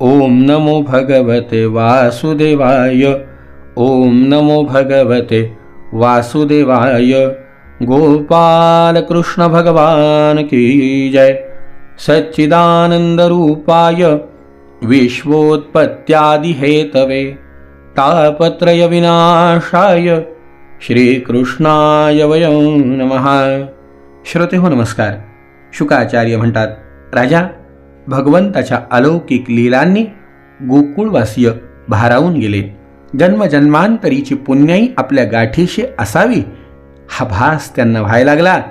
ओम नमो भगवते वासुदेवाय। ओम नमो भगवते वासुदेवाय। गोपाल कृष्ण भगवान की जय। सच्चिदानंद रूपाय विश्वोत्पत्त्यादिहेतवे। तापत्रय विनाशाय। श्रीकृष्णाय वयं नमः। श्रोते हो नमस्कार। शुकाचार्य म्हणतात राजा भगवंताच्या अलौकिक लीलांनी गोकुळवासीय भारावून गेले. जन्मजन्मांतरीची पुण्याई आपल्या गाठीशी असावी हा भास त्यांना व्हायला लागला.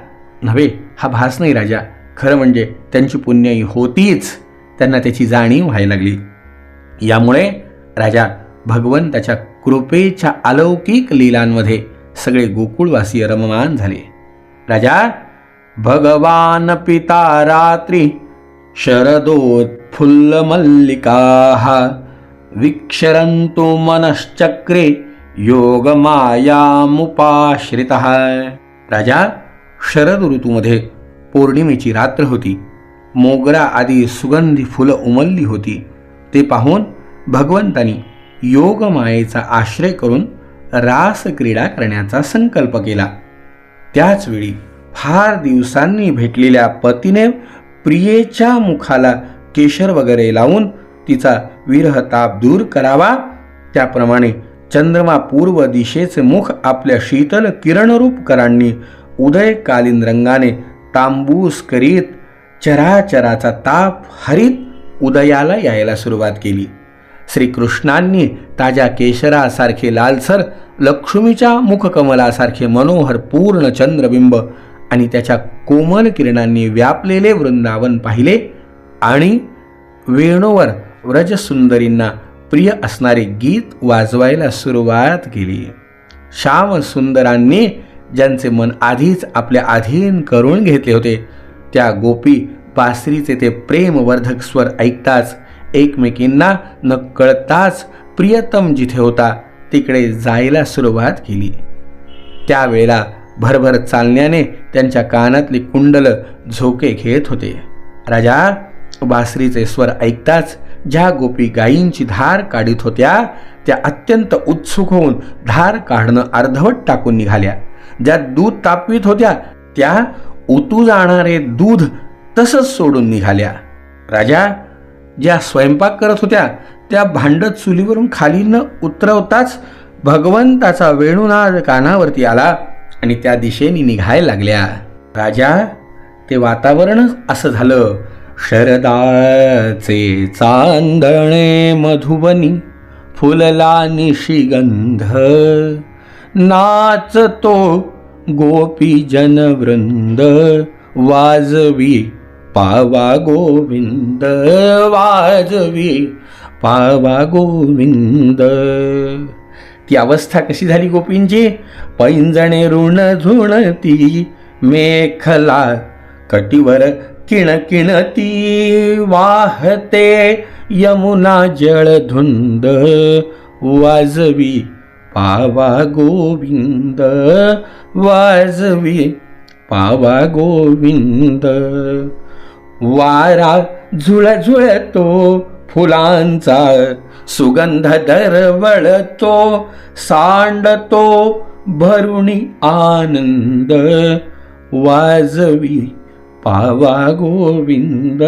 नव्हे हा भास नाही राजा. खरं म्हणजे त्यांची पुण्याई होतीच त्यांना त्याची जाणीव व्हायला लागली. यामुळे राजा भगवंताच्या कृपेच्या अलौकिक लीलांमध्ये सगळे गोकुळवासीय रममान झाले. राजा भगवान पिता रात्री शरदोत्फुल्लमल्लिकाः विक्षरन्तु मनश्चक्रे योगमायामुपाश्रितः। राजा शरद ऋतूमध्ये पौर्णिमेची रात्र होती. मोगरा आदी सुगंधी फुलं उमलली होती. ते पाहून भगवंतानी योगमायेचा आश्रय करून रासक्रीडा करण्याचा संकल्प केला. त्याचवेळी फार दिवसांनी भेटलेल्या पतीने प्रियेच्या मुखाला केशर वगैरे लावून तिचा विरहताप दूर करावा. त्याप्रमाणे चंद्रमा पूर्व दिशेचे मुख आपल्या शीतल किरणरूप करांनी उदयकालीन रंगाने तांबूस करीत चराचराचा ताप हरित उदयाला यायला सुरुवात केली. श्रीकृष्णांनी ताज्या केशरासारखे लालसर लक्ष्मीच्या मुखकमलासारखे मनोहर पूर्ण चंद्रबिंब आणि त्याच्या कोमल किरणांनी व्यापलेले वृंदावन पाहिले आणि वेणूवर व्रजसुंदरींना प्रिय असणारे गीत वाजवायला सुरुवात केली. श्याम सुंदरांनी ज्यांचे मन आधीच आपल्या अधीन करून घेतले होते त्या गोपी बासरीचे ते प्रेमवर्धक स्वर ऐकताच एकमेकींना न कळताच प्रियतम जिथे होता तिकडे जायला सुरुवात केली. त्यावेळेला भरभर चालण्याने त्यांच्या कानातली कुंडल झोके घेत होते. राजा बासरीचे स्वर ऐकताच ज्या गोपी गायींची धार काढीत होत्या त्या अत्यंत उत्सुक होऊन धार काढणं अर्धवट टाकून निघाल्या. ज्या दूध तापवीत होत्या त्या उतू जाणारे दूध तसंच सोडून निघाल्या. राजा ज्या स्वयंपाक करत होत्या त्या भांडत चुलीवरून खाली न उतरवताच भगवंताचा वेणुनाद कानावरती आला. आणि त्या दिशेने निघायला लागल्या. राजा ते वातावरण असं झालं. शरदाचे चांदणे मधुबनी फुलला निशिगंध नाचतो गोपी जनवृंद वाजवी पावा गोविंद वाजवी पावा गोविंद. ती अवस्था कशी झाली गोपींची? पैंजणे ऋण झुणती मेखला कटीवर किण किणती वाहते यमुना जळधुंद वाजवी पावा गोविंद वाजवी पावा गोविंद. वारा झुळझुळतो फुलांचा सुगंध दरवळतो सांडतो भरुणी आनंद वाजवी पावा गोविंद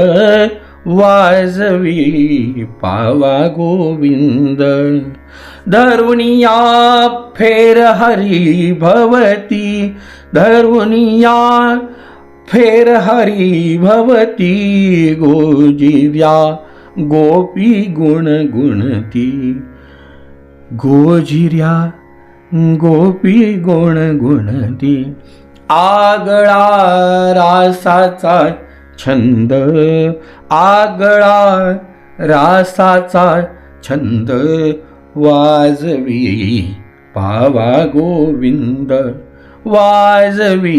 वाजवी पावा गोविंद. धरुणिया फेर हरी भवती धरुणिया फेर हरी भवती गोजिव्या गोपी गुण गुणती गोजिर्या गोपी गुण गुणती आगळा रासाचा छंद आगळा रासाचा छंद. वाजवी पावा गोविंद वाजवी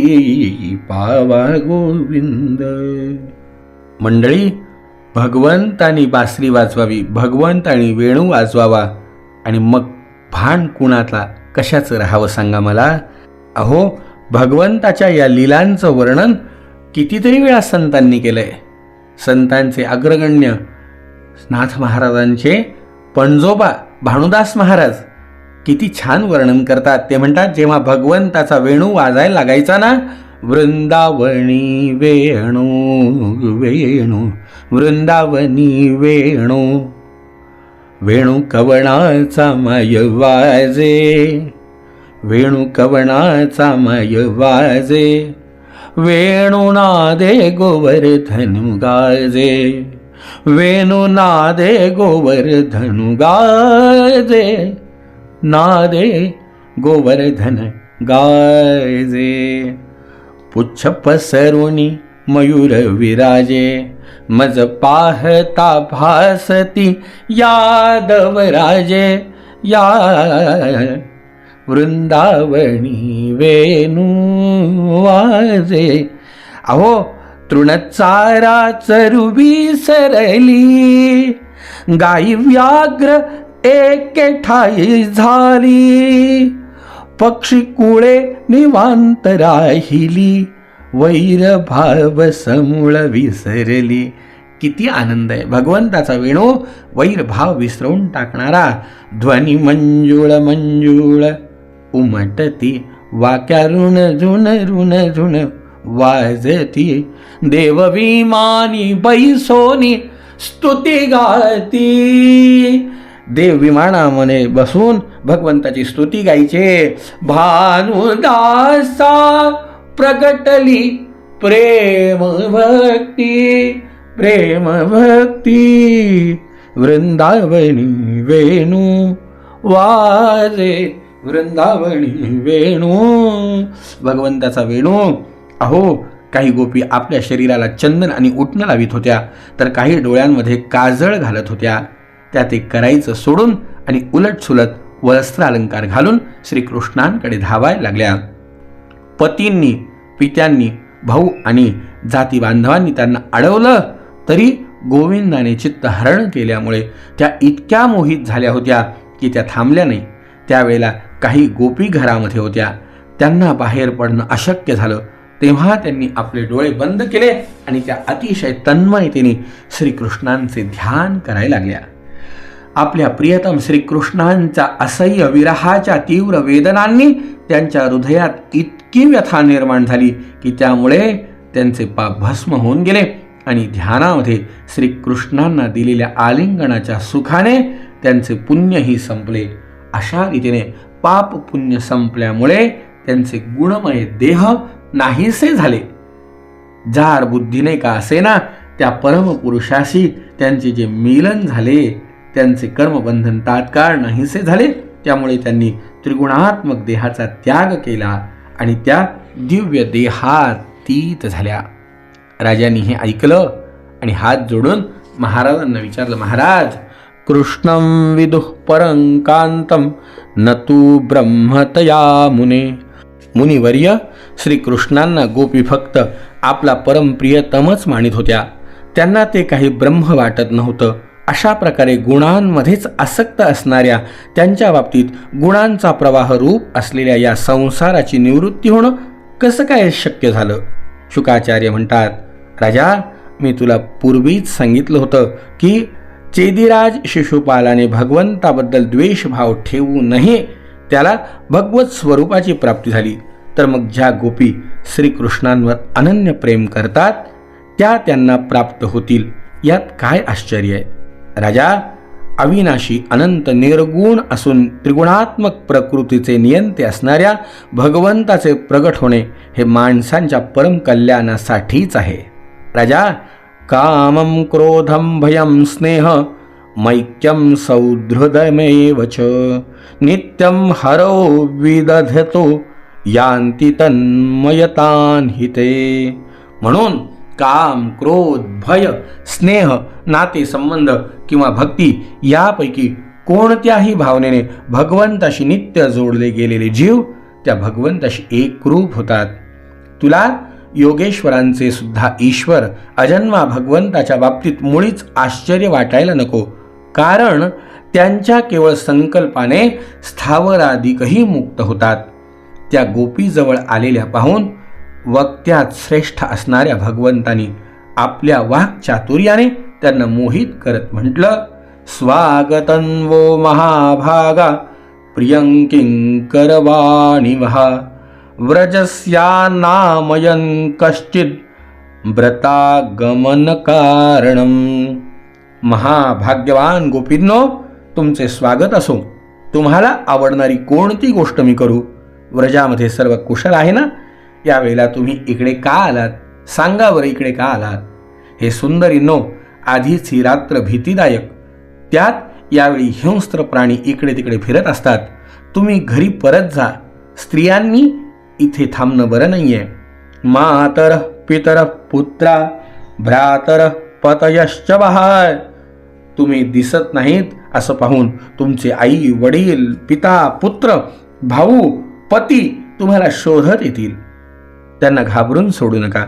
पावा गोविंद. मंडळी भगवंतानी बासरी वाजवावी भगवंतानी वेणू वाजवावा. आणि मग भान कुणाचा कशाचं राहावं सांगा मला? अहो भगवंताच्या या लीलांचं वर्णन कितीतरी वेळा संतांनी केलंय. संतांचे अग्रगण्य नाथ महाराजांचे पणजोबा भानुदास महाराज किती छान वर्णन करतात. ते म्हणतात जेव्हा भगवंताचा वेणू वाजायला लागायचा ना वृंदावनी वेणू वेणू वृंदावनी वेणू वेणू कवणाचा माय वाजे वेणू कवणाचा माय वाजे वेणू नादे गोवर्धन गाजे वेणू नादे गोवर्धन गाजे नादे गोवर्धन गाजे पुच्छ पसरुनी मयूर विराजे मज पाहता भासती यादव राजे या वृंदावणी वेणू वाजे अहो तृणचारा चरुबी सरली गाई व्याघ्र एके ठाई झाली। पक्षी कुळे निवांत राहिली वैर भाव समूळ विसरली. किती आनंद आहे. भगवंताचा वेणू वैरभाव विसरून विसरवून टाकणारा. ध्वनी मंजुळ मंजुळ उमटती. वाक्या ऋण झुण ऋण झुण वाजती. देवविमानी बैसोनी स्तुती गाती. देव विमानामध्ये बसून भगवंताची स्तुती गायचे. भानुदासा प्रगटली प्रेम भक्ती प्रेम भक्ती. वृंदावणी वेणू वाजे वृंदावणी वेणू. भगवंताचा वेणू अहो काही गोपी आपल्या शरीराला चंदन आणि उटणं लावित होत्या तर काही डोळ्यांमध्ये काजळ घालत होत्या. त्या ते करायचं सोडून आणि उलटसुलट वस्त्र अलंकार घालून श्रीकृष्णांकडे धावायला लागल्या. पतींनी पित्यांनी भाऊ आणि जाती बांधवांनी त्यांना अडवलं तरी गोविंदाने चित्त हरण केल्यामुळे त्या इतक्या मोहित झाल्या होत्या की त्या थांबल्या नाही. त्यावेळेला काही गोपी घरामध्ये होत्या. त्यांना बाहेर पडणं अशक्य झालं. तेव्हा त्यांनी आपले डोळे बंद केले आणि त्या अतिशय तन्मयतेने श्रीकृष्णांचे ध्यान करायला लागल्या. आपल्या प्रियतम श्रीकृष्णांच्या असह्य विरहाच्या तीव्र वेदनांनी त्यांच्या हृदयात इतकी व्यथा निर्माण झाली की त्यामुळे त्यांचे पाप भस्म होऊन गेले आणि ध्यानामध्ये श्रीकृष्णांना दिलेल्या आलिंगनाच्या सुखाने त्यांचे पुण्यही संपले. अशा रीतीने पाप पुण्य संपल्यामुळे त्यांचे गुणमय देह नाहीसे झाले. जार बुद्धीने का असेना त्या परमपुरुषाशी त्यांचे जे मिलन झाले त्यांचे कर्मबंधन तात्काळ नाहीसे झाले त्यामुळे त्यांनी त्रिगुणात्मक देहाचा त्याग केला आणि त्या दिव्य देहातीत झाल्या. राजांनी हे ऐकलं आणि हात जोडून महाराजांना विचारलं महाराज कृष्णं विदुः परंकांतम न तू ब्रह्मतया मुने. मुनिवर्य श्रीकृष्णांना गोपी फक्त आपला परमप्रियतमच मानित होत्या. त्यांना ते काही ब्रह्म वाटत नव्हतं. अशा प्रकारे गुणांमध्येच आसक्त असणाऱ्या त्यांच्या बाबतीत गुणांचा प्रवाह रूप असलेल्या या संसाराची निवृत्ती होणं कसं काय शक्य झालं? शुकाचार्य म्हणतात राजा मी तुला पूर्वीच सांगितलं होतं की चेदिराज शिशुपालाने भगवंताबद्दल द्वेषभाव ठेवू नये त्याला भगवत स्वरूपाची प्राप्ती झाली. तर मग ज्या गोपी श्रीकृष्णांवर अनन्य प्रेम करतात त्या त्यांना प्राप्त होतील. यात काय आश्चर्य आहे? राजा अविनाशी अनंत निर्गुण असून त्रिगुणात्मक प्रकृतीचे नियंते असणाऱ्या भगवंताचे प्रगट होणे हे माणसांच्या परमकल्याणासाठीच आहे. राजा कामं क्रोधं भयं स्नेह मैक्यं सौहृदमेव च नित्यं हरो विदधतो यांती तन्मयतान हिते म्हणून काम क्रोध भय स्नेह नाते संबंध किंवा भक्ती यापैकी कोणत्याही भावनेने भगवंताशी नित्य जोडले गेलेले जीव त्या भगवंताशी एकरूप होतात. तुला योगेश्वरांचे सुद्धा ईश्वर अजन्मा भगवंताच्या बाबतीत मुळीच आश्चर्य वाटायला नको. कारण त्यांच्या केवळ संकल्पाने स्थावराधिकही मुक्त होतात. त्या गोपीजवळ आलेल्या पाहून वक्त्यात श्रेष्ठ असणाऱ्या भगवंतानी आपल्या वाक्चातुर्याने त्यांना मोहित करत म्हटलं स्वागतं वो महाभागा प्रियंकिंकरवाणी महा व्रजस्या नामयन कश्चित कारणम। महाभाग्यवान गोपींनो तुमचे स्वागत असो. तुम्हाला आवडणारी कोणती गोष्ट मी करू? व्रजामध्ये सर्व कुशल आहे ना? यावेळेला तुम्ही इकडे का आलात? सांगा बरं इकडे का आलात? हे सुंदरीनो आधीच ही रात्र भीतीदायक. त्यात यावेळी हिंस्त्र प्राणी इकडे तिकडे फिरत असतात. तुम्ही घरी परत जा. स्त्रियांनी इथे थांबणं बरं नाही आहे मातर पितर पुत्रा भ्रातर पतयश्च बहार. तुम्ही दिसत नाहीत असं पाहून तुमचे आई वडील पिता पुत्र भाऊ पती तुम्हाला शोधत येतील. त्यांना घाबरून सोडू नका.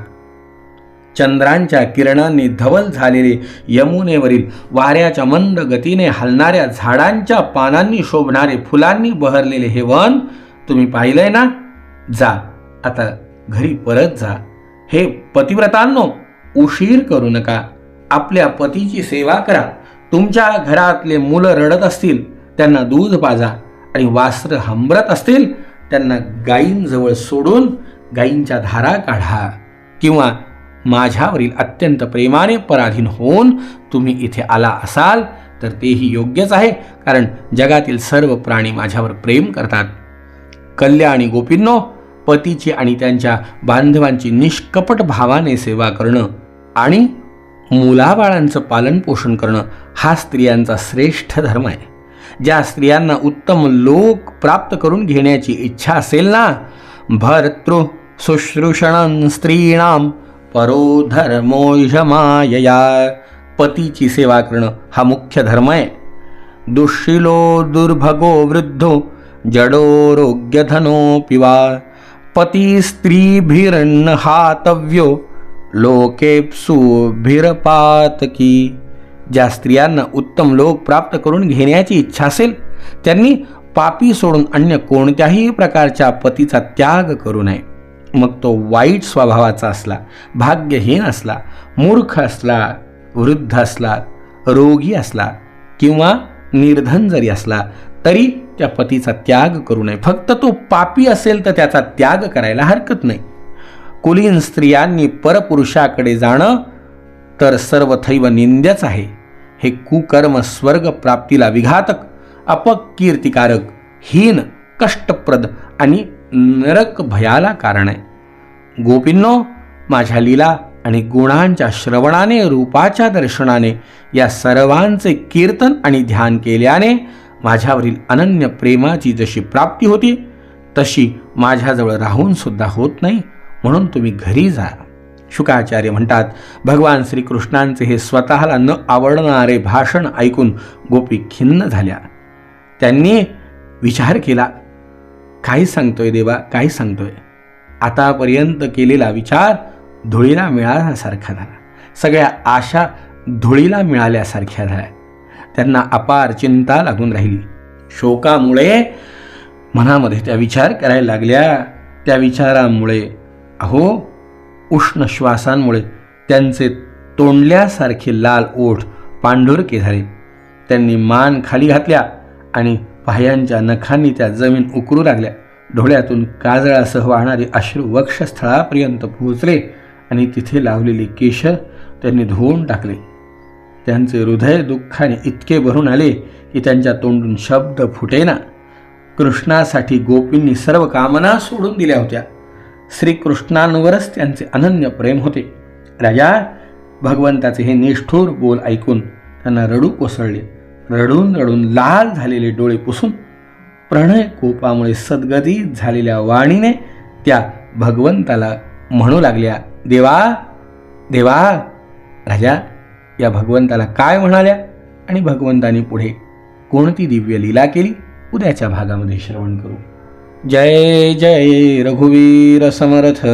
चंद्रांच्या किरणांनी धवल झालेले यमुनेवरील वाऱ्याच्या मंद गतीने हलणाऱ्या झाडांच्या पानांनी शोभणारे फुलांनी बहरलेले हे वन तुम्ही पाहिलंय ना? जा आता घरी परत जा. हे पतिव्रतांनो उशीर करू नका. आपल्या पतीची सेवा करा. तुमच्या घरातले मुलं रडत असतील त्यांना दूध पाजा. आणि वास्त्र हंबरत असतील त्यांना गायींजवळ सोडून गायींच्या धारा काढा किंवा माझ्यावरील अत्यंत प्रेमाने पराधीन होऊन तुम्ही इथे आला असाल तर तेही योग्यच आहे कारण जगातील सर्व प्राणी माझ्यावर प्रेम करतात. कल्याणी गोपींनो पतीची आणि त्यांच्या बांधवांची निष्कपट भावाने सेवा करणं आणि मुलाबाळांचं पालनपोषण करणं हा स्त्रियांचा श्रेष्ठ धर्म आहे. ज्या स्त्रियांना उत्तम लोक प्राप्त करून घेण्याची इच्छा असेल ना भर्तृ शुश्रूषणं स्त्रीणां परो धर्मोयमायया पतीची सेवा करणं हा मुख्य धर्म आहे. दुःशिलो दुर्भगो वृद्धो जडोरोग्यधनो पिवा। पती स्त्रीभिरन्न हातव्यो लोकेप्सुभिरपातकी ज्या स्त्रियांना उत्तम लोक प्राप्त करून घेण्याची इच्छा असेल त्यांनी पापी सोडून अन्य कोणत्याही प्रकारच्या पतीचा त्याग करू नये. मग तो वाईट स्वभावाचा असला भाग्यहीन असला मूर्ख असला वृद्ध असला रोगी असला किंवा निर्धन जरी असला तरी त्या पतीचा त्याग करू नये. फक्त तो पापी असेल तर त्याचा त्याग करायला हरकत नाही. कुलीन स्त्रियांनी परपुरुषाकडे जाणं तर सर्वथैव निंद्यच आहे. हे कुकर्म स्वर्ग प्राप्तीला विघातक अपकीर्तिकारक हीन कष्टप्रद आणि नरक भयाला कारण आहे. गोपींनो माझ्या लीला आणि गुणांच्या श्रवणाने रूपाच्या दर्शनाने या सर्वांचे कीर्तन आणि ध्यान केल्याने माझ्यावरील अनन्य प्रेमाची जशी प्राप्ती होती तशी माझ्याजवळ राहून सुद्धा होत नाही म्हणून तुम्ही घरी जा. शुकाचार्य म्हणतात भगवान श्रीकृष्णांचे हे स्वतःला न आवडणारे भाषण ऐकून गोपी खिन्न झाल्या. त्यांनी विचार केला काय सांगतोय देवा? काय सांगतोय? आतापर्यंत केलेला विचार धुळीला मिळाल्यासारखा झाला. सगळ्या आशा धुळीला मिळाल्यासारख्या झाल्या. त्यांना अपार चिंता लागून राहिली. शोकामुळे मनामध्ये त्या विचार करायला लागल्या. त्या विचारामुळे अहो उष्ण श्वासांमुळे त्यांचे तोंडल्यासारखे लाल ओठ पांढुरके झाले. त्यांनी मान खाली घातल्या आणि पायांच्या नखांनी त्या जमीन उकरू लागल्या. डोळ्यातून काजळासह वाहणारे अश्रू वक्षस्थळापर्यंत पोहोचले आणि तिथे लावलेले केशर त्यांनी धुवून टाकले. त्यांचे हृदय दुःखाने इतके भरून आले की त्यांच्या तोंडून शब्द फुटेना. कृष्णासाठी गोपींनी सर्व कामना सोडून दिल्या होत्या. श्रीकृष्णांवरच त्यांचे अनन्य प्रेम होते. राजा भगवंताचे हे निष्ठूर बोल ऐकून त्यांना रडू कोसळले. रडून रडून लाल झालेले डोळे पुसून प्रणय कोपामुळे सद्गदित झालेल्या वाणीने त्या भगवंताला म्हणू लागल्या देवा देवा राजा या भगवंताला काय म्हणाल्या? आणि भगवंतानी पुढे कोणती दिव्य लीला केली? उद्याच्या भागामध्ये श्रवण करू. जय जय रघुवीर समर्थ.